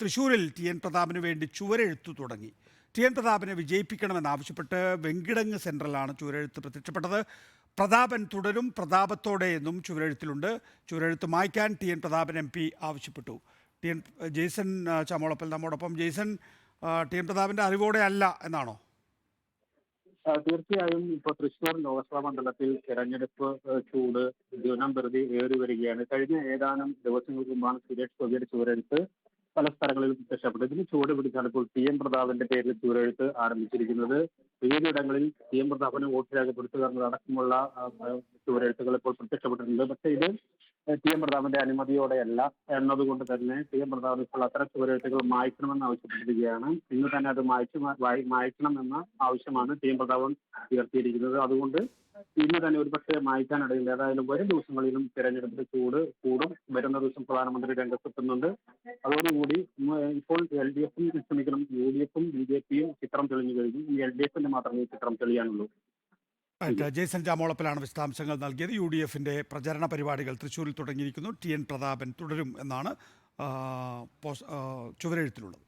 തൃശൂരിൽ T N പ്രതാപിന് വേണ്ടി ചുവരെഴുത്തു തുടങ്ങി. ടി എൻ പ്രതാപിനെ വിജയിപ്പിക്കണമെന്നാവശ്യപ്പെട്ട് വെങ്കിടങ്ങ് സെൻട്രലാണ് ചുവരെഴുത്ത് പ്രത്യക്ഷപ്പെട്ടത്. പ്രതാപൻ തുടരും പ്രതാപത്തോടെ എന്നും ചുവരെഴുത്തിലുണ്ട്. ചുവരെഴുത്ത് മായ്ക്കാൻ T N Prathapan M P ആവശ്യപ്പെട്ടു. ടി എൻ ജെയ്സൺ ചമോളപ്പൽ നമ്മോടൊപ്പം. ജെയ്സൺ ടി എൻ പ്രതാപിന്റെ അറിവോടെ അല്ല എന്നാണോ? തീർച്ചയായും ഇപ്പൊ തൃശൂർ ലോക്സഭാ മണ്ഡലത്തിൽ തെരഞ്ഞെടുപ്പ് ചൂട് ദിനം പ്രതി ഏറി വരികയാണ് കഴിഞ്ഞ ഏതാനും ദിവസങ്ങൾക്ക് മുമ്പാണ് സുരേഷ് ഗോപിയുടെ ചൂരെഴുത്ത് പല സ്ഥലങ്ങളിലും പ്രത്യക്ഷപ്പെട്ടു ഇതിന് ചൂട് പിടിച്ചാണ് ഇപ്പോൾ ടി എം പ്രതാപന്റെ പേരിൽ ചൂരെഴുത്ത് ആരംഭിച്ചിരിക്കുന്നത്. വിവിധയിടങ്ങളിൽ ടി എം പ്രതാപന് വോട്ട് രേഖപ്പെടുത്തുക എന്നതടക്കമുള്ള ചൂരെഴുത്തുകൾ ഇപ്പോൾ പ്രത്യക്ഷപ്പെട്ടിട്ടുണ്ട്. പക്ഷേ ഇത് ടി എം പ്രതാപന്റെ അനുമതിയോടെയല്ല എന്നതുകൊണ്ട് തന്നെ ടി എം പ്രതാപൻ ഇപ്പോൾ അത്തരം ചുവരെഴുത്തുകൾ മായ്ക്കണമെന്ന് ആവശ്യപ്പെട്ടിരിക്കുകയാണ്. ഇന്ന് തന്നെ അത് മായ്ച്ചു മായ്ക്കണമെന്ന ആവശ്യമാണ് ടി എം പ്രതാപൻ ഉയർത്തിയിരിക്കുന്നത്. അതുകൊണ്ട് ഇന്ന് തന്നെ ഒരുപക്ഷെ മായ്ക്കാനിടയില്ല. ഏതായാലും വരും ദിവസങ്ങളിലും തിരഞ്ഞെടുപ്പിന്റെ ചൂട് പ്രധാനമന്ത്രി രംഗത്തെത്തുന്നുണ്ട്. അതോടുകൂടി ഇപ്പോൾ എൽ ഡി എഫും ക്ഷമിക്കണം യു ഡി എഫും ബി ജെ പിയും ചിത്രം തെളിഞ്ഞു കഴിഞ്ഞു. ഈ എൽ ഡി എഫിന്റെ മാത്രമേ ചിത്രം തെളിയാനുള്ളൂ. ജയ്സൻ ജാമോളപ്പിലാണ് വിശദാംശങ്ങൾ നൽകിയത്. യു ഡി എഫിന്റെ പ്രചരണ പരിപാടികൾ തൃശ്ശൂരിൽ തുടങ്ങിയിരിക്കുന്നു. ടി എൻ പ്രതാപൻ തുടരും എന്നാണ് ചുവരെഴുത്തിലുള്ളത്.